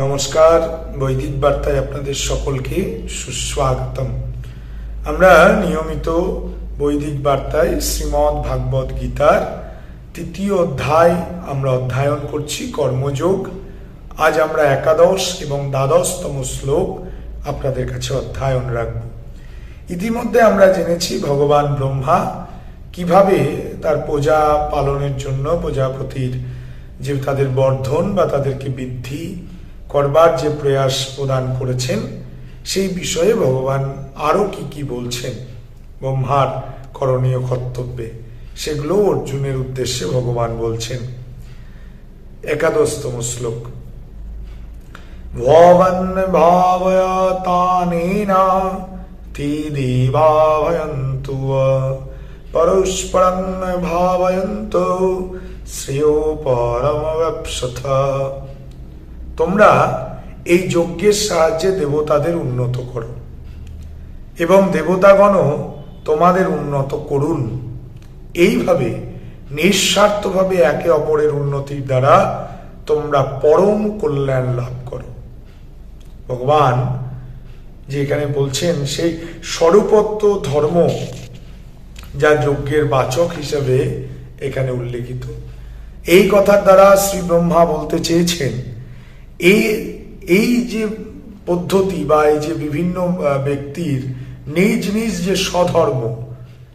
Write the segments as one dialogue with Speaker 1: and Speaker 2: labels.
Speaker 1: নমস্কার, বৈদিক বার্তায় আপনাদের সকলকে সুস্বাগতম। আমরা নিয়মিত বৈদিক বার্তায় শ্রীমৎ ভাগবত গীতার তৃতীয় অধ্যায় আমরা অধ্যয়ন করছি, কর্মযোগ। আজ আমরা একাদশ এবং দ্বাদশতম শ্লোক আপনাদের কাছে অধ্যয়ন রাখব। ইতিমধ্যে আমরা জেনেছি ভগবান ব্রহ্মা কীভাবে তার প্রজা পালনের জন্য প্রজাপতির যে তাদের বর্ধন বা তাদেরকে বৃদ্ধি করবার যে প্রয়াস প্রদান করেছেন, সেই বিষয়ে ভগবান আরও কি কি বলছেন? ব্রহ্মার করণীয় কর্তব্যে। সেগুলো অর্জুনের উদ্দেশ্যে ভগবান বলছেন। একাদশতম শ্লোক। ভবন ভাবয়তানেনা তে ভাবয়ন্ত শ্রেয় পরম পরমবপ্সথ তোমরা এই যজ্ঞের সাহায্যে দেবতাদের উন্নত করো এবং দেবতাগণও তোমাদের উন্নত করুন। এইভাবে নিঃস্বার্থভাবে একে অপরের উন্নতির দ্বারা তোমরা পরম কল্যাণ লাভ করো। ভগবান যে এখানে বলছেন, সেই স্বরূপত্ব ধর্ম যা যজ্ঞের বাচক হিসেবে এখানে উল্লেখিত। এই কথার দ্বারা শ্রী ব্রহ্মা বলতে চেয়েছেন এই এই যে পদ্ধতি বা এই যে বিভিন্ন ব্যক্তির নিজ নিজ যে স্বধর্ম,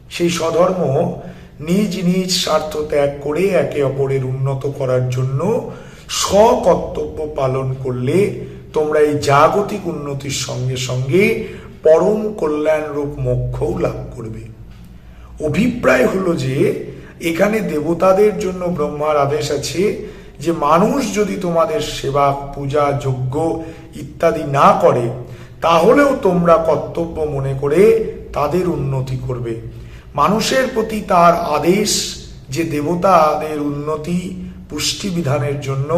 Speaker 1: সেই স্বধর্ম নিজ নিজ স্বার্থ ত্যাগ করে একে অপরের উন্নত করার জন্য স্বকর্তব্য পালন করলে তোমরা এই জাগতিক উন্নতির সঙ্গে সঙ্গে পরম কল্যাণ রূপ মোক্ষও লাভ করবে। অভিপ্রায় হলো যে এখানে দেবতাদের জন্য ব্রহ্মার আদেশ আছে যে মানুষ যদি তোমাদের সেবা, পূজা, যজ্ঞ ইত্যাদি না করে, তাহলেও তোমরা কর্তব্য মনে করে তাদের উন্নতি করবে। মানুষের প্রতি তার আদেশ যে দেবতাদের উন্নতি পুষ্টি বিধানের জন্য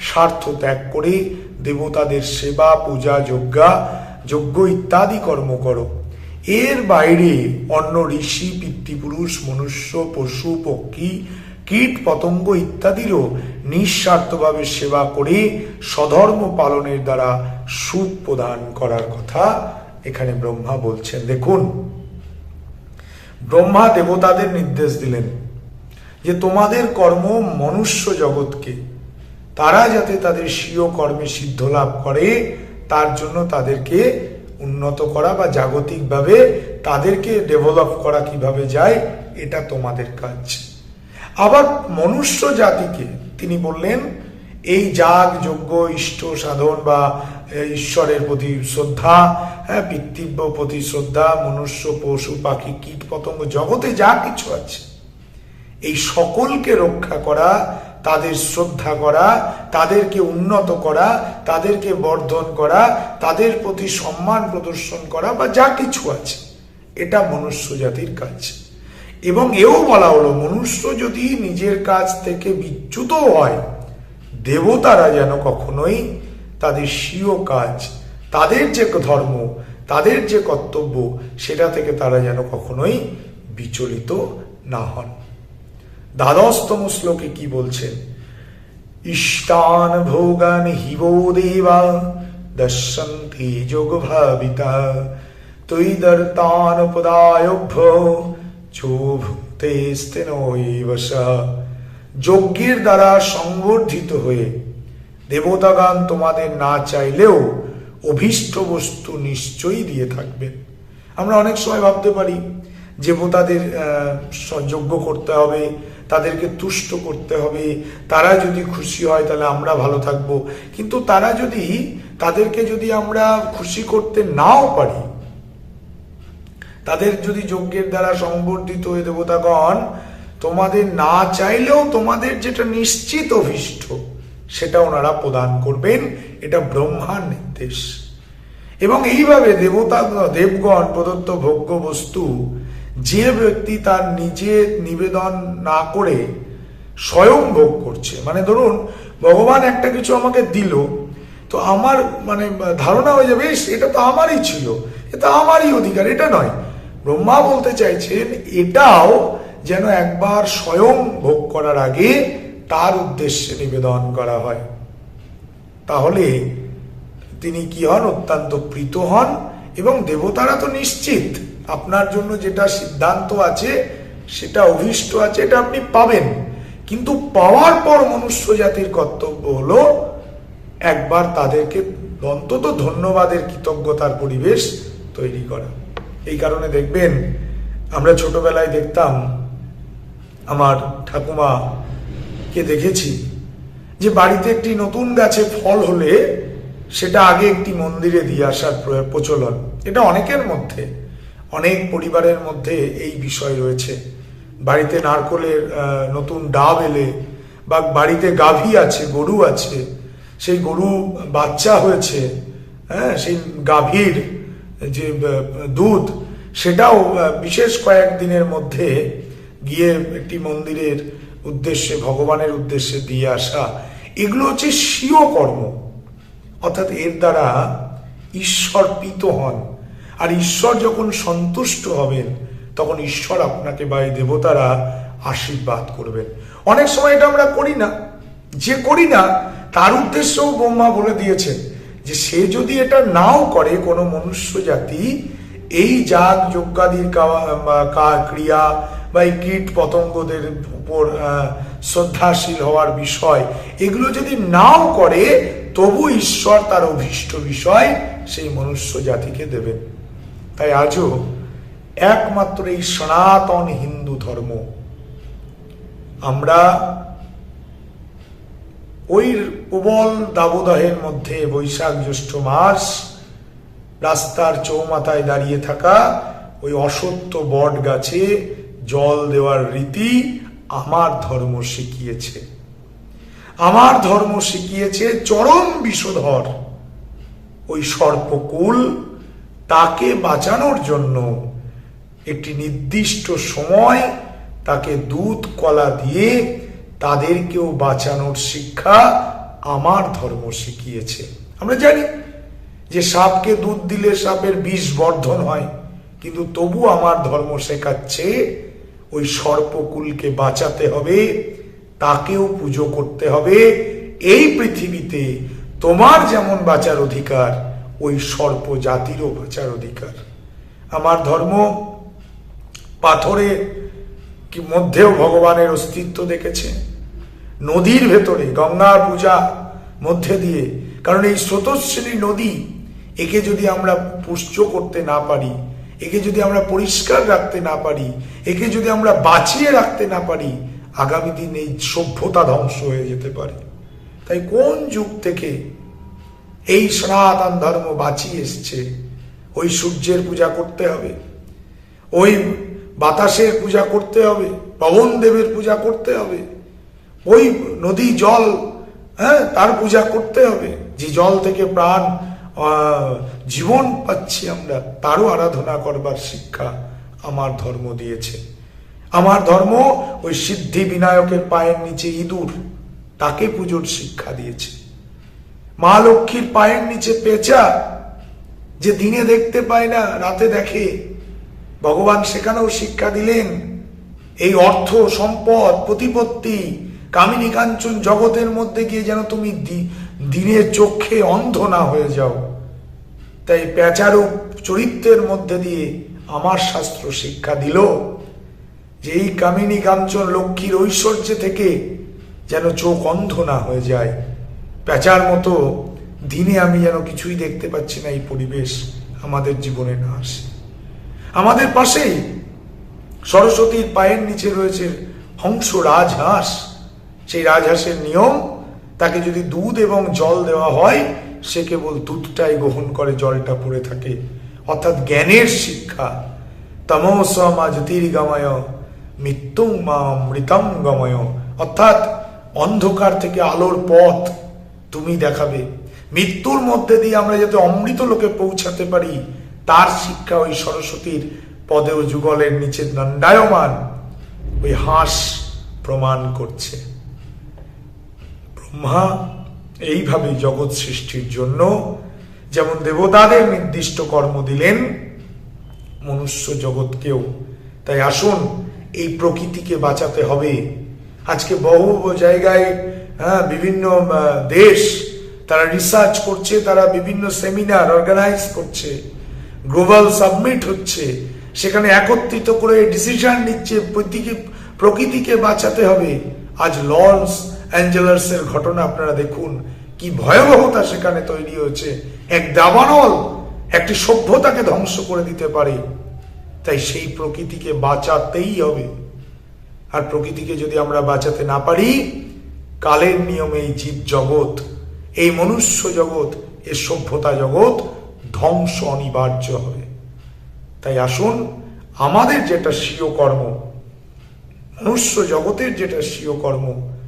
Speaker 1: স্বার্থ ত্যাগ করে দেবতাদের সেবা, পূজা, যজ্ঞা, যজ্ঞ ইত্যাদি কর্ম করো। এর বাইরে অন্য ঋষি, পিতৃপুরুষ, মনুষ্য, পশু, পক্ষী কীট, পতঙ্গ ইত্যাদিরও নিঃস্বার্থভাবে সেবা করে স্বধর্ম পালনের দ্বারা সুখ প্রদান করার কথা এখানে ব্রহ্মা বলছেন। দেখুন, ব্রহ্মা দেবতাদের নির্দেশ দিলেন যে তোমাদের কর্ম মনুষ্য জগৎকে। তারা যাতে তাদের স্বীয় কর্মে সিদ্ধ লাভ করে, তার জন্য তাদেরকে উন্নত করা বা জাগতিকভাবে তাদেরকে ডেভেলপ করা কীভাবে যায়, এটা তোমাদের কাজ। আবার মনুষ্য জাতিকে তিনি বললেন, এই যাগ, যজ্ঞ, ইষ্ট, সাধন বা ঈশ্বরের প্রতি শ্রদ্ধা হ্যাঁ পিতৃব্য প্রতি শ্রদ্ধা, মনুষ্য, পশু, পাখি, কীট পতঙ্গ, জগতে যা কিছু আছে, এই সকলকে রক্ষা করা, তাদের শ্রদ্ধা করা, তাদেরকে উন্নত করা, তাদেরকে বর্ধন করা, তাদের প্রতি সম্মান প্রদর্শন করা বা যা কিছু আছে, এটা মনুষ্য জাতির কাজ। এবং এও বলা হলো, মনুষ্য যদি নিজের কাজ থেকে বিচ্যুত হয়, দেবতারা যেন কখনোই তাদের স্বীয় কাজ, তাদের যে ধর্ম, তাদের যে কর্তব্য, সেটা থেকে তারা যেন কখনোই বিচলিত না হন। দ্বাদশতম শ্লোকে কি বলছেন? ইষ্টান ভোগান হিবো দেবা, দর্শন্তি যোগ ভাবিতা তৈদর্তান যজ্ঞের দ্বারা সংবর্ধিত হয়ে দেবতাগান তোমাদের না চাইলেও অভীষ্ট বস্তু নিশ্চয়ই দিয়ে থাকবেন। আমরা অনেক সময় ভাবতে পারি, দেবতাদের যজ্ঞ করতে হবে, তাদেরকে তুষ্ট করতে হবে, তারা যদি খুশি হয় তাহলে আমরা ভালো থাকব। কিন্তু তারা যদি, তাদেরকে যদি আমরা খুশি করতে নাও পারি তাদের যদি যজ্ঞের দ্বারা সংবর্ধিত হয়ে দেবতাগণ তোমাদের না চাইলেও তোমাদের যেটা নিশ্চিত অভিষ্ট সেটা ওনারা প্রদান করবেন। এটা ব্রহ্মার নির্দেশ। এবং এইভাবে দেবতা দেবগণ প্রদত্ত ভোগ্য বস্তু যে ব্যক্তি তার নিজে নিবেদন না করে স্বয়ং ভোগ করছে। মানে ধরুন ভগবান একটা কিছু আমাকে দিল তো আমার মানে ধারণা হয়ে যাবে "ইস, এটা তো আমারই ছিল এটা আমারই অধিকার এটা নয়। ব্রহ্মা বলতে চাইছেন, এটাও যেন একবার স্বয়ং ভোগ করার আগে তার উদ্দেশ্যে নিবেদন করা হয়। তাহলে তিনি কি হন? অত্যন্ত প্রীত হন এবং দেবতারা তো নিশ্চিত আপনার জন্য যেটা সিদ্ধান্ত আছে, সেটা অভিষ্ট আছে, এটা আপনি পাবেন। কিন্তু পাওয়ার পর মনুষ্য জাতির কর্তব্য হলো একবার তাদেরকে অন্তত ধন্যবাদের কৃতজ্ঞতার পরিবেশ তৈরি করা। এই কারণে দেখবেন আমরা ছোটবেলায় দেখতাম আমার ঠাকুমাকে দেখেছি যে বাড়িতে একটি নতুন গাছে ফল হলে সেটা আগে একটি মন্দিরে দিয়ে আসার প্রচলন। এটা অনেকের মধ্যে, অনেক পরিবারের মধ্যে এই বিষয় রয়েছে। বাড়িতে নারকলের নতুন ডাব এলে বা বাড়িতে গাভী আছে, গরু আছে, সেই গরু বাচ্চা হয়েছে হ্যাঁ সেই গাভীর যে দুধ, সেটাও বিশেষ কয়েকদিনের মধ্যে গিয়ে একটি মন্দিরের উদ্দেশ্যে, ভগবানের উদ্দেশ্যে দিয়ে আসা, এগুলো হচ্ছে স্বীয় কর্ম। অর্থাৎ এর দ্বারা ঈশ্বর প্রীত হন। আর ঈশ্বর যখন সন্তুষ্ট হবেন, তখন ঈশ্বর আপনাকে বা এই দেবতারা আশীর্বাদ করবেন। অনেক সময় এটা আমরা করি না। যে করি না, তার উদ্দেশ্যেও ব্রহ্মা বলে দিয়েছেন। যে সে যদি এটা নাও করে কোনো মনুষ্য জাতি, এই যাগ যজ্ঞাদির ক্রিয়া বা এই কীট পতঙ্গদের উপর শ্রদ্ধাশীল হওয়ার বিষয়, এগুলো যদি নাও করে, তবু ঈশ্বর তার অভীষ্ট বিষয় সেই মনুষ্য জাতিকে দেবেন। তাই আজও একমাত্র এই সনাতন হিন্দু ধর্ম, আমরা ওই প্রবল দাবদাহের মধ্যে বৈশাখ জ্যৈষ্ঠ মাস রাস্তার চৌমাথায় দাঁড়িয়ে থাকা ওই অসত্য বট গাছে জল দেওয়ার রীতি আমার ধর্ম শিখিয়েছে। আমার ধর্ম শিখিয়েছে চরম বিষধর। ওই সর্পকুল তাকে বাঁচানোর জন্য একটি নির্দিষ্ট সময় তাকে দুধ কলা দিয়ে তাদেরকেও বাঁচানোর শিক্ষা আমার ধর্ম শিখিয়েছে। আমরা জানি যে সাপকে দুধ দিলে সাপের বিষ বর্ধন হয়, কিন্তু তবু আমার ধর্ম শেখাচ্ছে ওই সর্পকুলকে বাঁচাতে হবে, তাকেও পুজো করতে হবে। এই পৃথিবীতে তোমার যেমন বাঁচার অধিকার, ওই সর্প জাতিরও বাঁচার অধিকার। আমার ধর্ম পাথরে কি মধ্যেও ভগবানের অস্তিত্ব দেখেছে। নদীর ভেতরে গঙ্গার পূজা মধ্যে দিয়ে, কারণ এই স্রোতস্বিনী নদী, একে যদি আমরা পুষ্ট করতে না পারি, একে যদি আমরা পরিষ্কার রাখতে না পারি, একে যদি আমরা বাঁচিয়ে রাখতে না পারি, আগামী দিন এই সভ্যতা ধ্বংস হয়ে যেতে পারে। তাই কোন যুগ থেকে এই সনাতন ধর্ম বাঁচিয়ে এসছে? ওই সূর্যের পূজা করতে হবে, ওই বাতাসের পূজা করতে হবে পবন দেবের পূজা করতে হবে ওই নদী জল হ্যাঁ তার পূজা করতে হবে। যে জল থেকে প্রাণ জীবন পাচ্ছি আমরা, তারও আরাধনা করবার শিক্ষা আমার ধর্ম দিয়েছে। আমার ধর্ম ওই সিদ্ধি বিনায়কের পায়ের নিচে ইঁদুর, তাকে পুজোর শিক্ষা দিয়েছে। মা লক্ষ্মীর পায়ের নিচে পেঁচা, যে দিনে দেখতে পায় না, রাতে দেখে। ভগবান সেখানেও শিক্ষা দিলেন, এই অর্থ, সম্পদ, প্রতিপত্তি কামিনী কাঞ্চন জগতের মধ্যে গিয়ে যেন তুমি দিনের চোখে অন্ধ না হয়ে যাও। তাই পেঁচারূপ চরিত্রের মধ্যে দিয়ে আমার শাস্ত্র শিক্ষা দিল যে এই কামিনী কাঞ্চন লক্ষ্মীর ঐশ্বর্য থেকে যেন চোখ অন্ধ না হয়ে যায়। পেঁচার মতো দিনে আমি যেন কিছুই দেখতে পাচ্ছি না, এই পরিবেশ আমাদের জীবনে না আসে। আমাদের পাশেই সরস্বতীর পায়ের নিচে রয়েছে হংস। রাজহাঁস সেই রাজহাঁসের নিয়ম, তাকে যদি দুধ এবং জল দেওয়া হয়, সে কেবল দুধটাই গ্রহণ করে, জলটা পড়ে থাকে। অর্থাৎ জ্ঞানের শিক্ষা। তমসমা জ্যোতির্গময় মৃত্যুং মা মৃতম গময়। অর্থাৎ অন্ধকার থেকে আলোর পথ তুমি দেখাবে। মৃত্যুর মধ্যে দিয়ে আমরা যাতে অমৃত লোকে পৌঁছাতে পারি, তার শিক্ষা ওই সরস্বতীর পদে ও যুগলের নিচে দণ্ডায়মান। ওই হাঁস প্রমাণ করছে। ব্রহ্মা এইভাবে জগৎ সৃষ্টির জন্য যেমন দেবতাদের নির্দিষ্ট কর্ম দিলেন মনুষ্য জগৎকেও। তাই আসুন এই প্রকৃতিকে বাঁচাতে হবে। আজকে বহু জায়গায় হ্যাঁ, বিভিন্ন দেশ তারা রিসার্চ করছে তারা বিভিন্ন সেমিনার অর্গানাইজ করছে গ্লোবাল সাবমিট হচ্ছে। সেখানে একত্রিত করে ডিসিশন নিচ্ছে প্রকৃতিকে বাঁচাতে হবে। আজ লস অ্যাঞ্জেলাসের ঘটনা আপনারা দেখুন। কি ভয়াবহতা সেখানে তৈরি হয়েছে। এক দাবানল একটি সভ্যতাকে ধ্বংস করে দিতে পারে। তাই সেই প্রকৃতিকে বাঁচাতেই হবে। আর প্রকৃতিকে যদি আমরা বাঁচাতে না পারি, কালের নিয়মে এই জীব জগৎ এই মনুষ্য জগৎ, এ সভ্যতা জগৎ ধ্বংস অনিবার্য হবে। তাই আসুন, আমাদের যেটা স্বীয় কর্ম মনুষ্য জগতের যেটা স্বীয় কর্ম,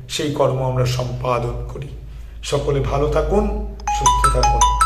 Speaker 1: সেই কর্ম আমরা সম্পাদন করি। সকলে ভালো থাকুন, সুস্থ থাকুন।